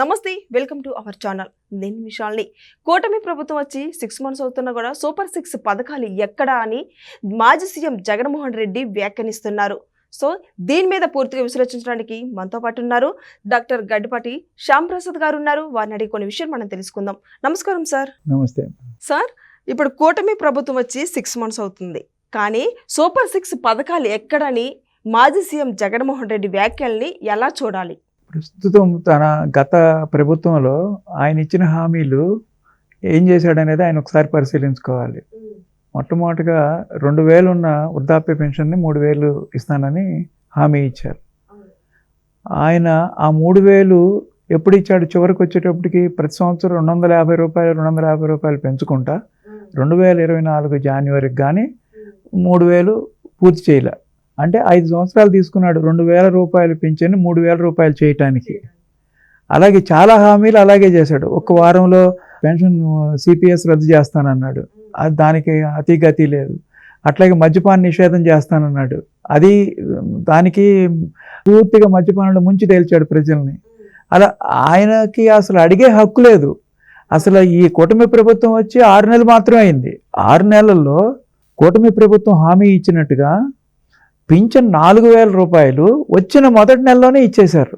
నమస్తే welcome to our channel. నేను విశాల్ని. కూటమి ప్రభుత్వం వచ్చి సిక్స్ మంత్స్ అవుతున్నా కూడా సూపర్ సిక్స్ పథకాలు ఎక్కడా అని మాజీ సీఎం జగన్మోహన్ రెడ్డి వ్యాఖ్యానిస్తున్నారు. సో దీని మీద పూర్తిగా విశ్లేషించడానికి మనతో పాటు ఉన్నారు డాక్టర్ గడ్డిపాటి శ్యామ్ ప్రసాద్ గారు ఉన్నారు. వారిని అడిగి కొన్ని విషయాలు మనం తెలుసుకుందాం. నమస్కారం సార్. నమస్తే. సార్ ఇప్పుడు కూటమి ప్రభుత్వం వచ్చి సిక్స్ మంత్స్ అవుతుంది. కానీ సూపర్ సిక్స్ పథకాలు ఎక్కడని మాజీ సీఎం జగన్మోహన్ రెడ్డి వ్యాఖ్యల్ని ఎలా చూడాలి? ప్రస్తుతం తన గత ప్రభుత్వంలో ఆయన ఇచ్చిన హామీలు ఏం చేశాడనేది ఆయన ఒకసారి పరిశీలించుకోవాలి. మొట్టమొదటిగా రెండు వేలు ఉన్న వృద్ధాప్య పెన్షన్ని మూడు వేలు ఇస్తానని హామీ ఇచ్చారు. ఆయన ఆ మూడు వేలు ఎప్పుడు ఇచ్చాడు? చివరికి వచ్చేటప్పటికి ప్రతి సంవత్సరం రెండు వందల యాభై రూపాయలు రెండు వందల యాభై రూపాయలు పెంచుకుంటా రెండు వేల ఇరవై నాలుగు జనవరికి కానీ మూడు వేలు పూర్తి చేయలే. అంటే ఐదు సంవత్సరాలు తీసుకున్నాడు. రెండు వేల రూపాయలు పెంచని మూడు వేల రూపాయలు చేయటానికి. అలాగే చాలా హామీలు అలాగే చేశాడు. ఒక్క వారంలో పెన్షన్ సిపిఎస్ రద్దు చేస్తానన్నాడు. దానికి అతి గతి లేదు. అట్లాగే మద్యపాన నిషేధం చేస్తానన్నాడు. అది దానికి పూర్తిగా మద్యపానంలో ముంచి తేల్చాడు ప్రజల్ని. అలా ఆయనకి అసలు అడిగే హక్కు లేదు. అసలు ఈ కూటమి ప్రభుత్వం వచ్చి ఆరు నెలలు మాత్రమే అయింది. ఆరు నెలల్లో కూటమి ప్రభుత్వం హామీ ఇచ్చినట్టుగా పింఛన్ నాలుగు వేల రూపాయలు వచ్చిన మొదటి నెలలోనే ఇచ్చేశారు.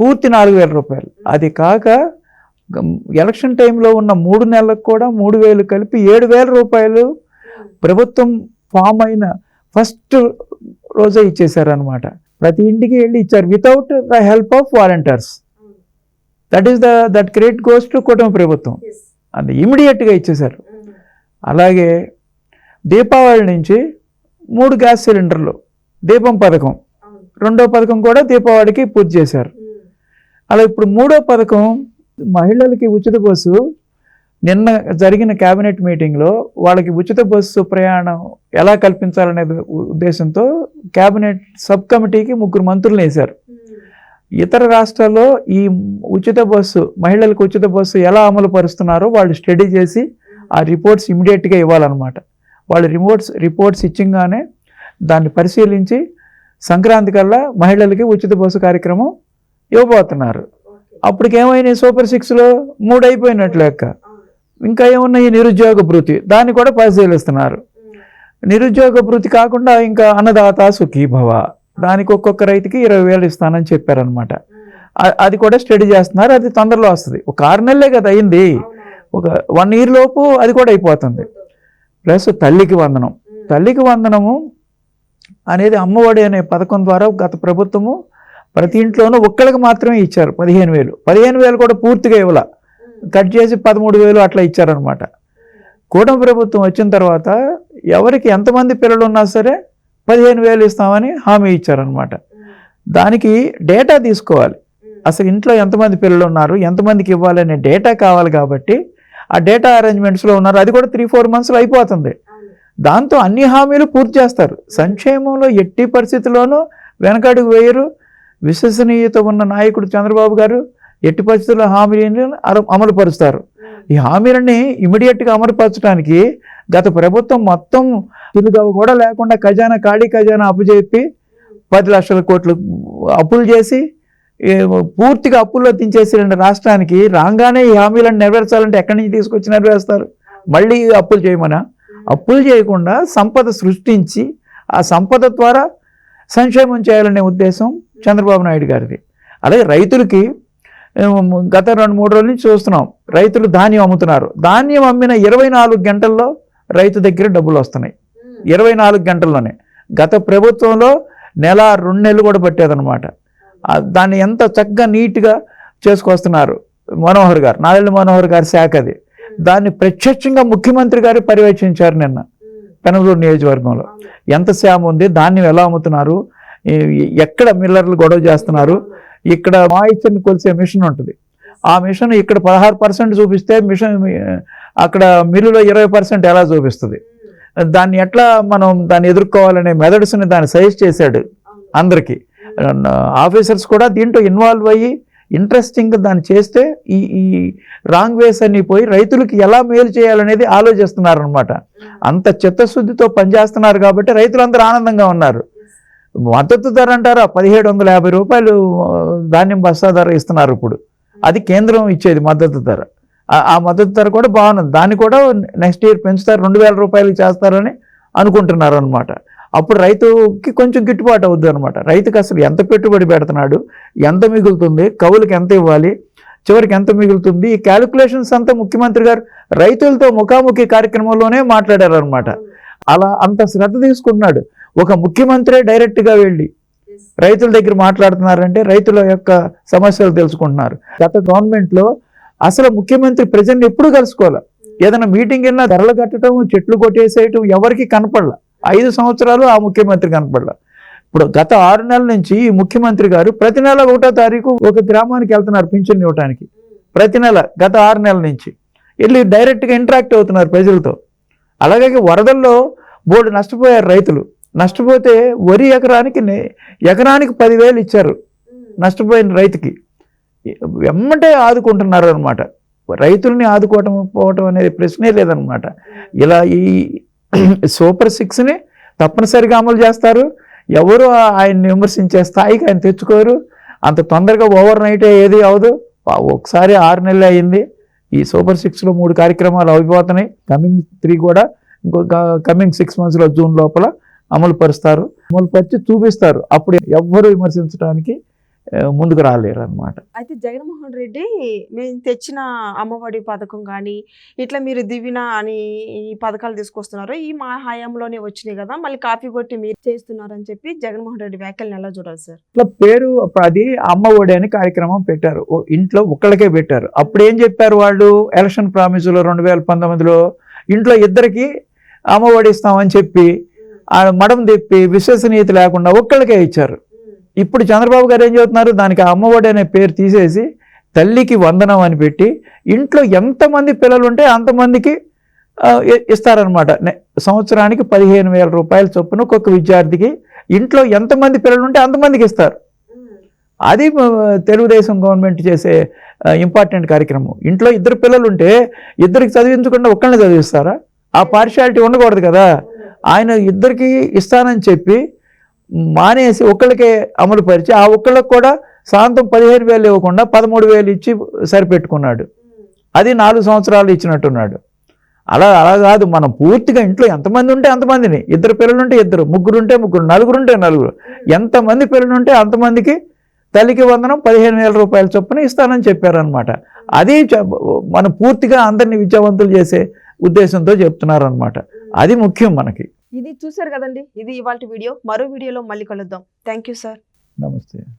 పూర్తి నాలుగు వేల రూపాయలు. అది కాక ఎలక్షన్ టైంలో ఉన్న మూడు నెలలకు కూడా మూడు వేలు కలిపి ఏడు వేల రూపాయలు ప్రభుత్వం ఫామ్ అయిన ఫస్ట్ రోజే ఇచ్చేశారు అనమాట ప్రతి ఇంటికి వెళ్ళి ఇచ్చారు without the help of volunteers. That is the that credit goes to కుటుంబ ప్రభుత్వం. అది ఇమీడియట్గా ఇచ్చేశారు. అలాగే దీపావళి నుంచి మూడు గ్యాస్ సిలిండర్లు దీపం పథకం. రెండో పథకం కూడా దీపావళికి పూర్తి చేశారు. అలా ఇప్పుడు మూడో పథకం మహిళలకి ఉచిత బస్సు. నిన్న జరిగిన కేబినెట్ మీటింగ్లో వాళ్ళకి ఉచిత బస్సు ప్రయాణం ఎలా కల్పించాలనే ఉద్దేశంతో కేబినెట్ సబ్ కమిటీకి ముగ్గురు మంత్రులను వేశారు. ఇతర రాష్ట్రాల్లో ఈ ఉచిత బస్సు మహిళలకు ఉచిత బస్సు ఎలా అమలు పరుస్తున్నారో వాళ్ళు స్టడీ చేసి ఆ రిపోర్ట్స్ ఇమీడియట్గా ఇవ్వాలన్నమాట. వాళ్ళు రిమోట్స్ రిపోర్ట్స్ ఇచ్చింగానే దాన్ని పరిశీలించి సంక్రాంతి కల్లా మహిళలకి ఉచిత బస్సు కార్యక్రమం ఇవ్వబోతున్నారు. అప్పటికి ఏమైనాయి సూపర్ సిక్స్లో? మూడు అయిపోయినట్లు లెక్క ఇంకా ఏమున్నాయి నిరుద్యోగ భృతి? దాన్ని కూడా పరిశీలిస్తున్నారు. నిరుద్యోగ భృతి కాకుండా ఇంకా అన్నదాత సుఖీభవ. దానికి ఒక్కొక్క రైతుకి ఇరవై వేలు ఇస్తానని చెప్పారనమాట అది కూడా స్టడీ చేస్తున్నారు అది తొందరలో వస్తుంది. ఒక ఆరు నెలలే కదా అయింది. ఒక వన్ ఇయర్ లోపు అది కూడా అయిపోతుంది. ప్లస్ తల్లికి వందనం. తల్లికి వందనము అనేది అమ్మఒడి అనే పథకం ద్వారా గత ప్రభుత్వము ప్రతి ఇంట్లోనూ ఒక్కళ్ళకి మాత్రమే ఇచ్చారు పదిహేను వేలు. పదిహేను వేలు కూడా పూర్తిగా ఇవ్వాల. కట్ చేసి పదమూడు వేలు అట్లా ఇచ్చారనమాట కూటమి ప్రభుత్వం వచ్చిన తర్వాత ఎవరికి ఎంతమంది పిల్లలు ఉన్నా సరే పదిహేను వేలు ఇస్తామని హామీ ఇచ్చారనమాట దానికి డేటా తీసుకోవాలి. అసలు ఇంట్లో ఎంతమంది పిల్లలు ఉన్నారు ఎంతమందికి ఇవ్వాలనే డేటా కావాలి కాబట్టి ఆ డేటా అరేంజ్మెంట్స్లో ఉన్నారు. అది కూడా త్రీ ఫోర్ మంత్స్లో అయిపోతుంది. దాంతో అన్ని హామీలు పూర్తి చేస్తారు. సంక్షేమంలో ఎట్టి పరిస్థితుల్లోనూ వెనకడుగు వేయరు. విశ్వసనీయత ఉన్న నాయకుడు చంద్రబాబు గారు ఎట్టి పరిస్థితుల్లో హామీలను అర- అమలు పరుస్తారు ఈ హామీలని ఇమీడియట్గా అమలుపరచడానికి గత ప్రభుత్వం మొత్తం తిరుగవ కూడా లేకుండా ఖజానా ఖాళీ ఖజానా అప్పు చెప్పి పది లక్షల కోట్లు అప్పులు చేసి పూర్తిగా అప్పుల్లో దించేసి రెండు రాష్ట్రానికి రాగానే ఈ హామీలను నెరవేర్చాలంటే ఎక్కడి నుంచి తీసుకొచ్చి నెరవేరుస్తారు? మళ్ళీ అప్పులు చేయమనా? అప్పులు చేయకుండా సంపద సృష్టించి ఆ సంపద ద్వారా సంక్షేమం చేయాలనే ఉద్దేశం చంద్రబాబు నాయుడు గారిది. అలాగే రైతులకి గత రెండు మూడు రోజుల నుంచి చూస్తున్నాం రైతులు ధాన్యం అమ్ముతున్నారు. ధాన్యం అమ్మిన ఇరవై నాలుగు గంటల్లో రైతు దగ్గర డబ్బులు వస్తున్నాయి. ఇరవై నాలుగు గంటల్లోనే. గత ప్రభుత్వంలో నెల రెండు నెలలు కూడా పట్టేదన్నమాట. ఆ, దాన్ని ఎంత చక్కగా నీట్గా చేసుకొస్తున్నారు మనోహర్ గారు నారాయణ మనోహర్ గారి శాఖ అది దాన్ని ప్రత్యక్షంగా ముఖ్యమంత్రి గారు పర్యవేక్షించారు నిన్న పెనమలూరు నియోజకవర్గంలో. ఎంత శ్యామ ఉంది ధాన్యం ఎలా అమ్ముతున్నారు ఎక్కడ మిల్లర్లు గొడవ చేస్తున్నారు ఇక్కడ మాయిశ్చర్ని కొలిసే మిషన్ ఉంటుంది. ఆ మిషన్ ఇక్కడ పదహారు పర్సెంట్ చూపిస్తే మిషన్ అక్కడ మిల్లులో ఇరవై పర్సెంట్ ఎలా చూపిస్తుంది. దాన్ని ఎట్లా మనం దాన్ని ఎదుర్కోవాలనే మెథడ్స్ని దాన్ని సజెస్ట్ చేశాడు అందరికీ. ఆఫీసర్స్ కూడా దీంట్లో ఇన్వాల్వ్ అయ్యి ఇంట్రెస్టింగ్ దాన్ని చేస్తే ఈ ఈ రాంగ్ వేస్ అన్ని పోయి రైతులకి ఎలా మేలు చేయాలనేది ఆలోచిస్తున్నారు అనమాట అంత చిత్తశుద్ధితో పనిచేస్తున్నారు కాబట్టి రైతులందరూ ఆనందంగా ఉన్నారు. మద్దతు ధర అంటారా? పదిహేడు వందల యాభై రూపాయలు ధాన్యం బస్తా ధర ఇస్తున్నారు ఇప్పుడు. అది కేంద్రం ఇచ్చేది మద్దతు ధర. ఆ- ఆ మద్దతు ధర కూడా బాగున్నది దాన్ని కూడా నెక్స్ట్ ఇయర్ పెంచుతారు రెండు వేల రూపాయలు చేస్తారని అనుకుంటున్నారు అనమాట అప్పుడు రైతుకి కొంచెం గిట్టుబాటు అవుద్ది అనమాట రైతుకి అసలు ఎంత పెట్టుబడి పెడుతున్నాడు ఎంత మిగులుతుంది కవులకు ఎంత ఇవ్వాలి చివరికి ఎంత మిగులుతుంది ఈ క్యాలిక్యులేషన్స్ అంతా ముఖ్యమంత్రి గారు రైతులతో ముఖాముఖి కార్యక్రమంలోనే మాట్లాడారు అనమాట అలా అంత శ్రద్ధ తీసుకుంటున్నాడు. ఒక ముఖ్యమంత్రే డైరెక్ట్గా వెళ్ళి రైతుల దగ్గర మాట్లాడుతున్నారంటే రైతుల యొక్క సమస్యలు తెలుసుకుంటున్నారు. గత గవర్నమెంట్లో అసలు ముఖ్యమంత్రి ప్రజల్ని ఎప్పుడు కలుసుకోవాలి. ఏదైనా మీటింగ్ వెళ్ళినా ధరలు కట్టడం చెట్లు కొట్టేసేయటం ఎవరికి కనపడలా. ఐదు సంవత్సరాలు ఆ ముఖ్యమంత్రి కనపడలా ఇప్పుడు గత ఆరు నెలల నుంచి ఈ ముఖ్యమంత్రి గారు ప్రతి నెల ఒకటో తారీఖు ఒక గ్రామానికి వెళ్తున్నారు పింఛన్ ఇవ్వటానికి. ప్రతి నెల గత ఆరు నెలల నుంచి. వెళ్ళి డైరెక్ట్గా ఇంటరాక్ట్ అవుతున్నారు ప్రజలతో. అలాగే వరదల్లో బోర్డు నష్టపోయారు రైతులు. నష్టపోతే వరి ఎకరానికి ఎకరానికి పదివేలు ఇచ్చారు నష్టపోయిన రైతుకి. వెమ్మంటే ఆదుకుంటున్నారు అనమాట రైతుల్ని ఆదుకోవటం పోవటం అనేది ప్రశ్నే లేదనమాట ఇలా ఈ సూపర్ సిక్స్ని తప్పనిసరిగా అమలు చేస్తారు. ఎవరు ఆయన్ని విమర్శించే స్థాయికి ఆయన తెచ్చుకోరు. అంత తొందరగా ఓవర్ నైట్ ఏది అవదు ఒకసారి ఆరు నెలలు అయింది. ఈ సూపర్ సిక్స్లో మూడు కార్యక్రమాలు అయిపోతున్నాయి. కమింగ్ త్రీ కూడా ఇంకొక కమింగ్ సిక్స్ మంత్స్లో జూన్ లోపల అమలు పరుస్తారు అమలు పరిచి చూపిస్తారు. అప్పుడు ఎవ్వరు విమర్శించడానికి ముందుకు రాలేరు అనమాట అయితే జగన్మోహన్ రెడ్డి మేము తెచ్చిన అమ్మఒడి పథకం కానీ ఇట్లా మీరు దివిన అని ఈ పథకాలు తీసుకొస్తున్నారు. ఈ మా హయాంలోనే వచ్చినాయి కదా మళ్ళీ కాపీ కొట్టి మీరు చేస్తున్నారని చెప్పి జగన్మోహన్ రెడ్డి వ్యాఖ్యలను ఎలా చూడాలి సార్? ఇట్లా పేరు అది అమ్మ ఒడి అని కార్యక్రమం పెట్టారు. ఓ ఇంట్లో ఒక్కళ్ళకే పెట్టారు. అప్పుడు ఏం చెప్పారు వాళ్ళు? ఎలక్షన్ ప్రామిసులో రెండు వేల పంతొమ్మిదిలో ఇంట్లో ఇద్దరికి అమ్మ ఒడి ఇస్తామని చెప్పి మడం తెప్పి విశ్వసనీయత లేకుండా ఒక్కళ్ళకే ఇచ్చారు. ఇప్పుడు చంద్రబాబు గారు ఏం చెబుతున్నారు దానికి అమ్మఒడి అనే పేరు తీసేసి తల్లికి వందనం అని పెట్టి ఇంట్లో ఎంతమంది పిల్లలు ఉంటే అంతమందికి ఇస్తారనమాట సంవత్సరానికి పదిహేను వేల రూపాయల చొప్పున ఒక్కొక్క విద్యార్థికి ఇంట్లో ఎంతమంది పిల్లలు ఉంటే అంతమందికి ఇస్తారు. అది తెలుగుదేశం గవర్నమెంట్ చేసే ఇంపార్టెంట్ కార్యక్రమం. ఇంట్లో ఇద్దరు పిల్లలు ఉంటే ఇద్దరికి చదివించకుండా ఒక్కళ్ళని చదివిస్తారా? ఆ పార్షాలిటీ ఉండకూడదు కదా. ఆయన ఇద్దరికి ఇస్తానని చెప్పి మానేసి ఒక్కళ్ళకే అమలు పరిచి ఆ ఒక్కళ్ళకి కూడా సాంతం పదిహేను వేలు ఇవ్వకుండా పదమూడు వేలు ఇచ్చి సరిపెట్టుకున్నాడు. అది నాలుగు సంవత్సరాలు ఇచ్చినట్టున్నాడు. అలా అలా కాదు మనం పూర్తిగా ఇంట్లో ఎంతమంది ఉంటే అంతమందిని ఇద్దరు పిల్లలు ఉంటే ఇద్దరు ముగ్గురు ఉంటే ముగ్గురు నలుగురు ఉంటే నలుగురు. ఎంతమంది పిల్లలు ఉంటే అంతమందికి తల్లికి వందనం పదిహేను వేల రూపాయల చొప్పున ఇస్తానని చెప్పారనమాట అది మనం పూర్తిగా అందరినీ విద్యావంతులు చేసే ఉద్దేశంతో చెప్తున్నారనమాట అది ముఖ్యం మనకి. ఇది చూసారు కదండి. ఇది ఇవాళ వీడియో. మరో వీడియోలో మళ్ళీ కలుద్దాం. Thank you sir. నమస్తే.